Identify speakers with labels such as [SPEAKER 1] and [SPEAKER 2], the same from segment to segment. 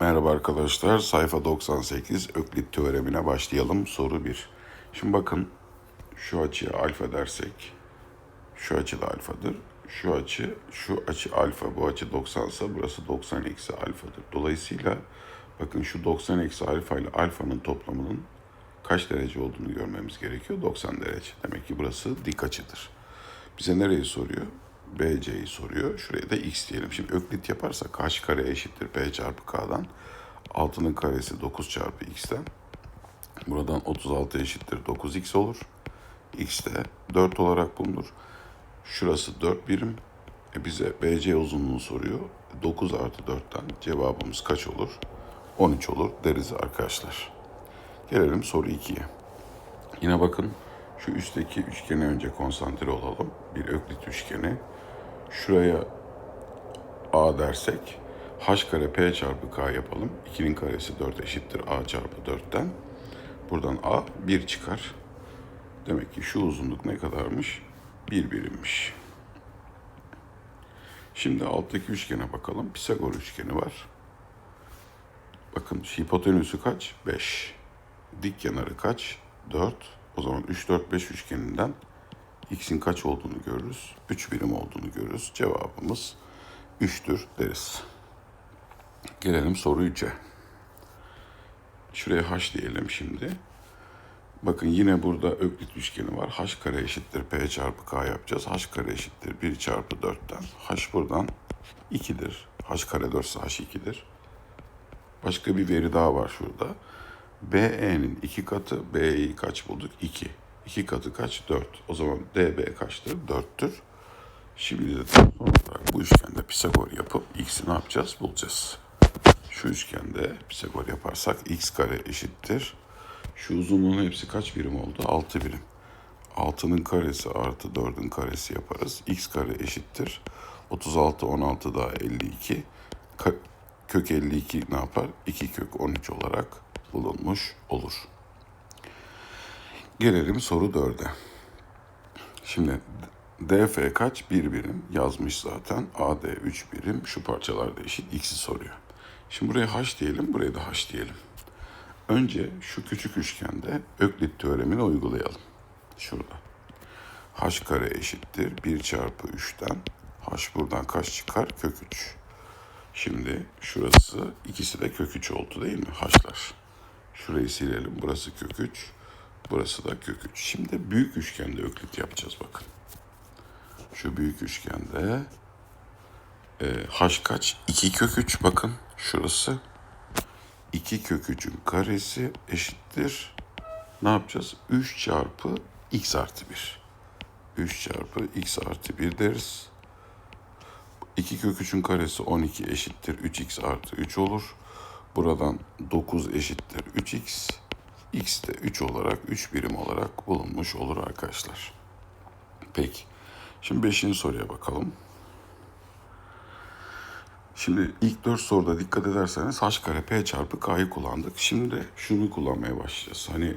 [SPEAKER 1] Merhaba arkadaşlar. Sayfa 98 Öklit teoremine başlayalım. Soru 1. Şimdi bakın şu açıya alfa dersek şu açı da alfadır. Şu açı, şu açı alfa, bu açı 90 ise burası 90 eksi alfadır. Dolayısıyla bakın şu 90 eksi alfa ile alfanın toplamının kaç derece olduğunu görmemiz gerekiyor. 90 derece. Demek ki burası dik açıdır. Bize nereyi soruyor? BC'yi soruyor. Şuraya da x diyelim. Şimdi öklit yaparsak h kare eşittir b çarpı k'dan. 6'nın karesi 9 çarpı x'ten. Buradan 36 eşittir 9x olur. x de 4 olarak bulunur. Şurası 4 birim. E bize BC uzunluğunu soruyor. 9 artı 4'ten cevabımız kaç olur? 13 olur deriz arkadaşlar. Gelelim soru 2'ye. Yine bakın şu üstteki üçgene önce konsantre olalım. Bir öklit üçgeni. Şuraya A dersek h kare p çarpı k yapalım. 2'nin karesi 4 eşittir a çarpı 4'ten. Buradan a 1 çıkar. Demek ki şu uzunluk ne kadarmış? 1 birimmiş. Şimdi alttaki üçgene bakalım. Pisagor üçgeni var. Bakın hipotenüsü kaç? 5. Dik kenarı kaç? 4. O zaman 3, 4, 5 üçgeninden x'in kaç olduğunu görürüz. 3 birim olduğunu görürüz. Cevabımız 3'tür deriz. Gelelim soru 3'e. Şuraya h diyelim şimdi. Bakın yine burada öklit üçgeni var. h kare eşittir p çarpı k yapacağız. h kare eşittir 1 çarpı 4'ten. h buradan 2'dir. h kare 4 ise h 2'dir. Başka bir veri daha var şurada. BE'nin iki katı, BE'yi kaç bulduk? 2. 2 katı kaç? 4. O zaman DB kaçtır? 4'tür. Şimdi de bu üçgende Pisagor yapıp x'i ne yapacağız? Bulacağız. Şu üçgende Pisagor yaparsak x kare eşittir. Şu uzunluğun hepsi kaç birim oldu? 6 birim. 6'nın karesi artı 4'ün karesi yaparız. x kare eşittir. 36, 16 daha 52. Ka- kök 52 ne yapar? 2 kök 13 olarak bulunmuş olur. Gelelim soru 4'e. Şimdi DF kaç? 1 birim yazmış zaten. AD 3 birim. Şu parçalar da eşit. X'i soruyor. Şimdi buraya H diyelim, buraya da H diyelim. Önce şu küçük üçgende Öklit teoremini uygulayalım. Şurada. H kare eşittir 1 çarpı 3'ten. H buradan kaç çıkar? Kök 3. Şimdi şurası ikisi de kök 3 oldu değil mi? H'lar. Şurayı silelim. Burası kök 3. Burası da kök 3. Şimdi büyük üçgende öklit yapacağız bakın. Şu büyük üçgende e, h kaç? 2 kök 3 bakın. Şurası. 2 kök 3'ün karesi eşittir. Ne yapacağız? 3 çarpı x artı 1. 3 çarpı x artı 1 deriz. 2 kök 3'ün karesi 12 eşittir 3x artı 3 olur. Buradan 9 eşittir 3x. x de 3 olarak 3 birim olarak bulunmuş olur arkadaşlar. Peki. Şimdi 5. soruya bakalım. Şimdi ilk 4 soruda dikkat ederseniz h kare p çarpı k'yı kullandık. Şimdi şunu kullanmaya başlayacağız. Hani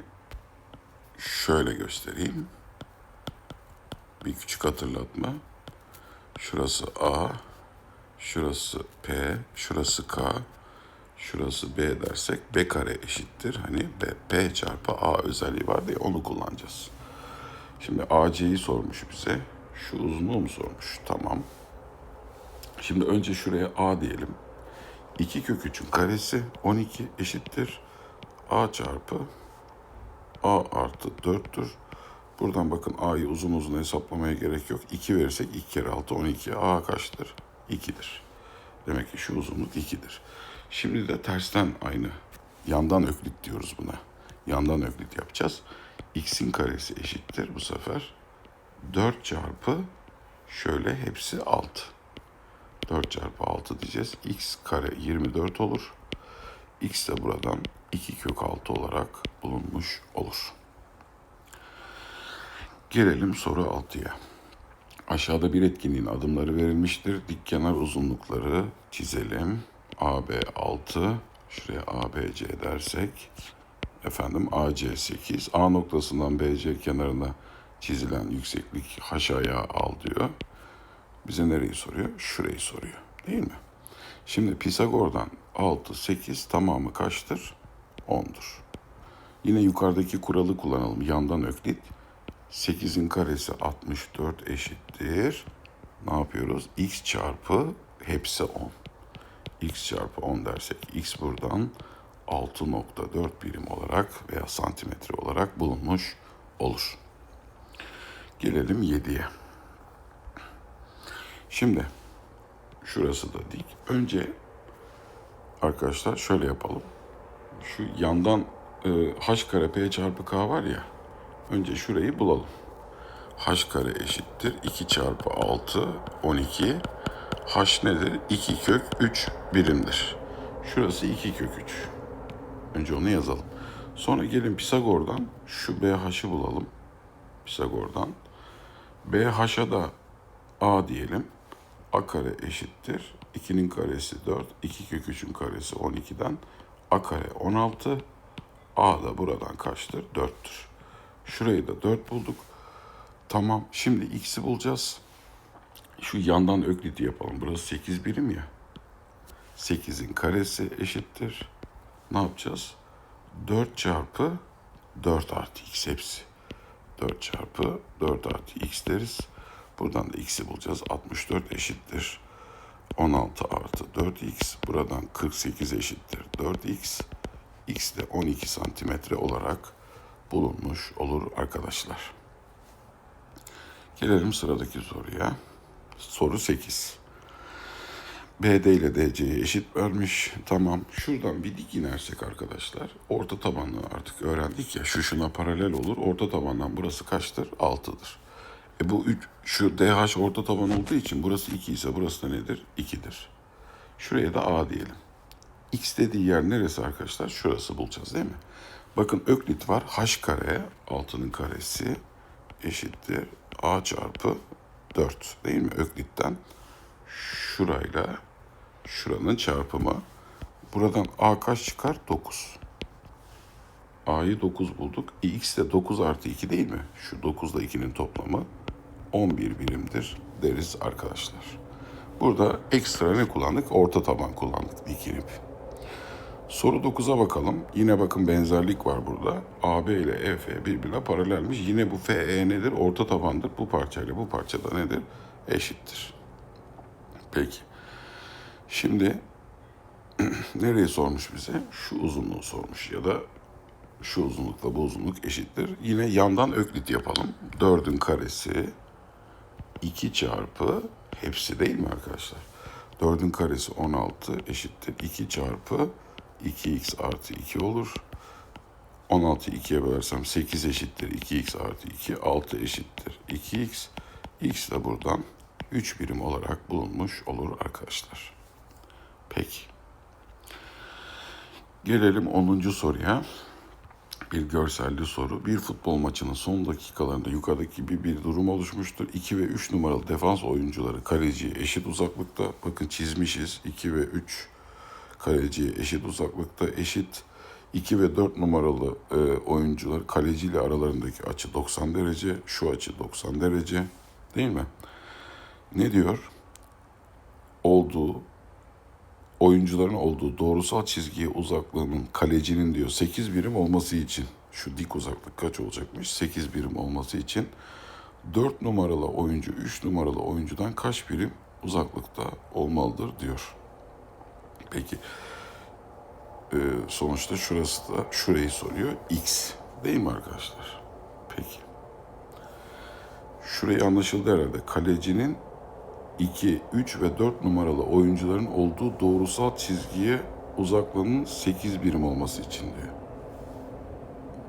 [SPEAKER 1] şöyle göstereyim. Bir küçük hatırlatma. Şurası a, şurası p, şurası k, şurası b dersek b kare eşittir. Hani b, p çarpı a özelliği var diye onu kullanacağız. Şimdi AC'yi sormuş bize. Şu uzunluğu mu sormuş? Tamam. Şimdi önce şuraya A diyelim. 2 kök 3'ün karesi 12 eşittir. A çarpı A artı 4'tür. Buradan bakın A'yı uzun uzun hesaplamaya gerek yok. 2 verirsek 2 kere 6 12. A kaçtır? 2'dir. Demek ki şu uzunluk 2'dir. Şimdi de tersten aynı. Yandan öklit diyoruz buna. Yandan öklit yapacağız. X'in karesi eşittir bu sefer. 4 çarpı şöyle hepsi 6. 4 çarpı 6 diyeceğiz. X kare 24 olur. X de buradan 2 kök 6 olarak bulunmuş olur. Gelelim soru 6'ya. Aşağıda bir etkinliğin adımları verilmiştir. Dik kenar uzunlukları çizelim. AB 6, şuraya ABC dersek efendim AC 8. A noktasından BC kenarına çizilen yükseklik H ayağı al diyor. Bize nereyi soruyor? Şurayı soruyor. Değil mi? Şimdi Pisagor'dan 6, 8 tamamı kaçtır? 10'dur. Yine yukarıdaki kuralı kullanalım. Yandan öklit. 8'in karesi 64 eşittir. Ne yapıyoruz? X çarpı hepsi 10. X çarpı 10 dersek X buradan 6.4 birim olarak veya santimetre olarak bulunmuş olur. Gelelim 7'ye. Şimdi şurası da dik. Önce arkadaşlar şöyle yapalım. Şu yandan e, h kare p çarpı k var ya. Önce şurayı bulalım. h kare eşittir 2 çarpı 6 12. h nedir? 2 kök 3 birimdir. Şurası 2 kök 3. Önce onu yazalım. Sonra gelin Pisagor'dan şu BH'ı bulalım. Pisagor'dan. BH'a da A diyelim. A kare eşittir. 2'nin karesi 4. 2 kök 3'ün karesi 12'den. A kare 16. A da buradan kaçtır? 4'tür. Şurayı da 4 bulduk. Tamam. Şimdi x'i bulacağız. Şu yandan ökliti yapalım. Burası 8 birim ya. 8'in karesi eşittir. Ne yapacağız? 4 çarpı 4 artı x hepsi. 4 çarpı 4 artı x deriz. Buradan da x'i bulacağız. 64 eşittir. 16 artı 4x. Buradan 48 eşittir 4x. x de 12 santimetre olarak bulunmuş olur arkadaşlar. Gelelim sıradaki soruya. Soru 8. BD ile DC'ye eşit vermiş. Tamam. Şuradan bir dik inersek arkadaşlar. Orta tabanlı artık öğrendik ya. Şu şuna paralel olur. Orta tabandan burası kaçtır? 6'dır. E bu 3, şu DH orta taban olduğu için burası 2 ise burası da nedir? 2'dir. Şuraya da A diyelim. X dediği yer neresi arkadaşlar? Şurası bulacağız değil mi? Bakın öklit var. H kare 6'nın karesi eşittir. A çarpı 4 değil mi? Öklitten şurayla şuranın çarpımı. Buradan A kaç çıkar? 9. A'yı 9 bulduk. E, X de 9 artı 2 değil mi? Şu 9 ile 2'nin toplamı 11 birimdir deriz arkadaşlar. Burada ekstra ne kullandık? Orta taban kullandık dikinip. Soru 9'a bakalım. Yine bakın benzerlik var burada. AB ile EF birbirine paralelmiş. Yine bu FE nedir? Orta tabandır. Bu parçayla bu parça da nedir? Eşittir. Peki. Şimdi nereyi sormuş bize? Şu uzunluğu sormuş ya da şu uzunlukla bu uzunluk eşittir. Yine yandan öklit yapalım. 4'ün karesi 2 çarpı hepsi değil mi arkadaşlar? 4'ün karesi 16 eşittir. 2 çarpı 2x artı 2 olur. 16'yı 2'ye bölersem 8 eşittir 2x artı 2. 6 eşittir 2x. x de buradan 3 birim olarak bulunmuş olur arkadaşlar. Peki. Gelelim 10. soruya. Bir görselli soru. Bir futbol maçının son dakikalarında yukarıdaki gibi bir durum oluşmuştur. 2 ve 3 numaralı defans oyuncuları kaleciye eşit uzaklıkta. Bakın çizmişiz. 2 ve 3 kaleciye eşit uzaklıkta. Eşit 2 ve 4 numaralı e, oyuncular kaleciyle aralarındaki açı 90 derece. Şu açı 90 derece. Değil mi? Ne diyor? Olduğu oyuncuların olduğu doğrusal çizgiye uzaklığının kalecinin diyor 8 birim olması için şu dik uzaklık kaç olacakmış? 8 birim olması için 4 numaralı oyuncu 3 numaralı oyuncudan kaç birim uzaklıkta olmalıdır diyor. Peki e, sonuçta şurası da şurayı soruyor x değil mi arkadaşlar? Peki. Şurayı anlaşıldı herhalde. Kalecinin 2, 3 ve 4 numaralı oyuncuların olduğu doğrusal çizgiye uzaklığının 8 birim olması için diyor.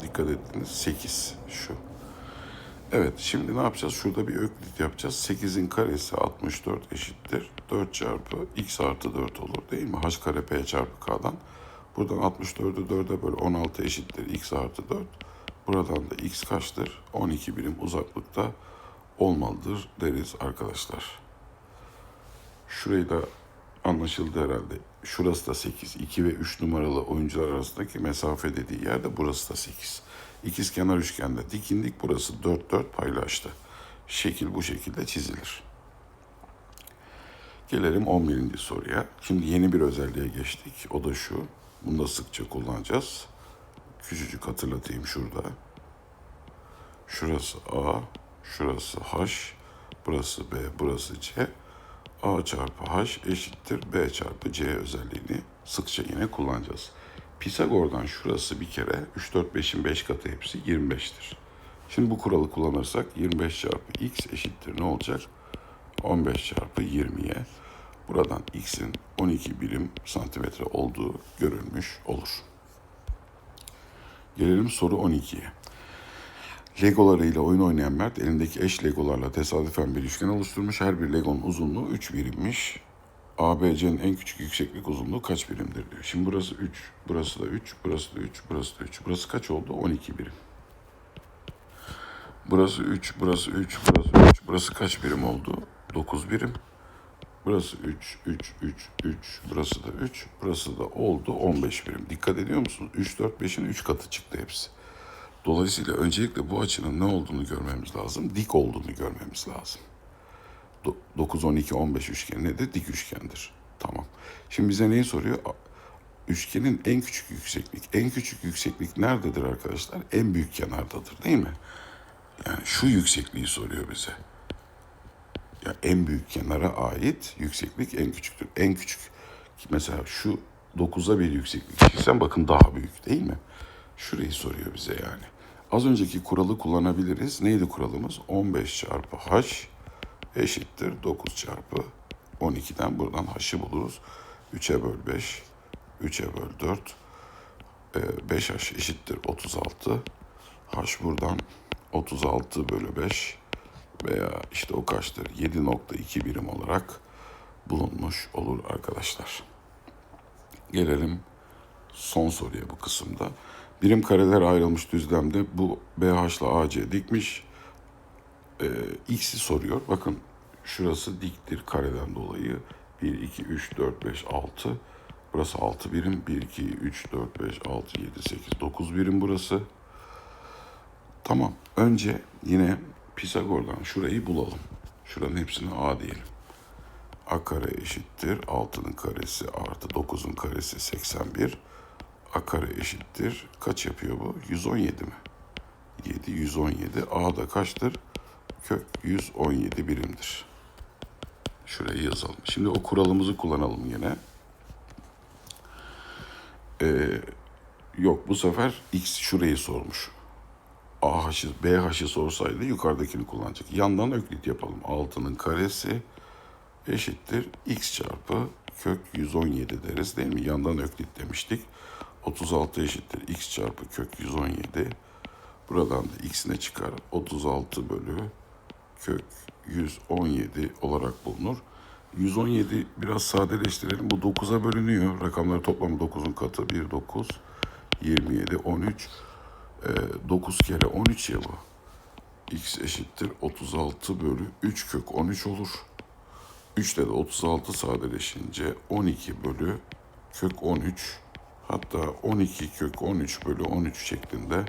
[SPEAKER 1] Dikkat ettiniz 8 şu. Evet şimdi ne yapacağız? Şurada bir öklit yapacağız. 8'in karesi 64 eşittir. 4 çarpı x artı 4 olur değil mi? h kare p çarpı k'dan. Buradan 64'ü 4'e böl 16 eşittir x artı 4. Buradan da x kaçtır? 12 birim uzaklıkta olmalıdır deriz arkadaşlar. Şurayı da anlaşıldı herhalde. şurası da 8. 2 ve 3 numaralı oyuncular arasındaki mesafe dediği yerde burası da 8. İkiz kenar üçgende dikindik. Burası 4 4 paylaştı. Şekil bu şekilde çizilir. Gelelim 11. soruya. Şimdi yeni bir özelliğe geçtik. O da şu. Bunu da sıkça kullanacağız. Küçücük hatırlatayım şurada. Şurası A, şurası H, burası B, burası C. A çarpı H eşittir B çarpı C özelliğini sıkça yine kullanacağız. Pisagor'dan şurası bir kere 3, 4, 5'in 5 katı hepsi 25'tir. Şimdi bu kuralı kullanırsak 25 çarpı x eşittir ne olacak? 15 çarpı 20'ye. Buradan x'in 12 birim santimetre olduğu görülmüş olur. Gelelim soru 12'ye. Legolarıyla oyun oynayan Mert elindeki eş legolarla tesadüfen bir üçgen oluşturmuş. Her bir legonun uzunluğu 3 birimmiş. ABC'nin en küçük yükseklik uzunluğu kaç birimdir diyor. Şimdi burası 3, burası da 3, burası da 3, burası da 3. Burası kaç oldu? 12 birim. Burası 3, burası 3, burası 3. Burası kaç birim oldu? 9 birim. Burası 3, 3, 3, 3. Burası da 3. Burası da oldu 15 birim. Dikkat ediyor musunuz? 3, 4, 5'in 3 katı çıktı hepsi. Dolayısıyla öncelikle bu açının ne olduğunu görmemiz lazım. Dik olduğunu görmemiz lazım. 9, 12, 15 üçgeni nedir? Dik üçgendir. Tamam. Şimdi bize neyi soruyor? Üçgenin en küçük yükseklik. En küçük yükseklik nerededir arkadaşlar? En büyük kenardadır değil mi? Yani şu yüksekliği soruyor bize. Ya en büyük kenara ait yükseklik en küçüktür. En küçük mesela şu 9'a bir yükseklik çizsem bakın daha büyük değil mi? Şurayı soruyor bize yani. Az önceki kuralı kullanabiliriz. Neydi kuralımız? 15 çarpı h eşittir 9 çarpı 12'den buradan h'ı buluruz. 3'e böl 5, 3'e böl 4, e, 5h eşittir 36. H buradan 36 bölü 5 veya işte o kaçtır 7.2 birim olarak bulunmuş olur arkadaşlar. Gelelim son soruya bu kısımda. Birim kareler ayrılmış düzlemde bu BH ile AC dikmiş. Ee, X'i soruyor. Bakın şurası diktir kareden dolayı. 1, 2, 3, 4, 5, 6. Burası 6 birim. 1, 2, 3, 4, 5, 6, 7, 8, 9 birim burası. Tamam. Önce yine Pisagor'dan şurayı bulalım. Şuranın hepsine A diyelim. A kare eşittir 6'nın karesi artı 9'un karesi 81. A kare eşittir kaç yapıyor bu? 117 mi? 7 117. A da kaçtır? Kök 117 birimdir. Şurayı yazalım. Şimdi o kuralımızı kullanalım yine. Ee, yok bu sefer x şurayı sormuş. AH'ı, BH'ı sorsaydı yukarıdakini kullanacak. Yandan öklit yapalım. 6'nın karesi eşittir x çarpı kök 117 deriz değil mi? Yandan öklit demiştik. 36 eşittir x çarpı kök 117. Buradan da x ne çıkar? 36 bölü kök 117 olarak bulunur. 117 biraz sadeleştirelim. Bu 9'a bölünüyor. Rakamları toplamı 9'un katı. 1, 9, 27, 13. Ee, 9 kere 13 ya bu. x eşittir 36 bölü 3 kök 13 olur. 3 ile de 36 sadeleşince 12 bölü kök 13 hatta 12 kök 13 bölü 13 şeklinde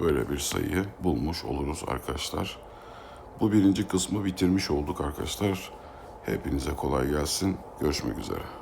[SPEAKER 1] böyle bir sayı bulmuş oluruz arkadaşlar. Bu birinci kısmı bitirmiş olduk arkadaşlar. Hepinize kolay gelsin. Görüşmek üzere.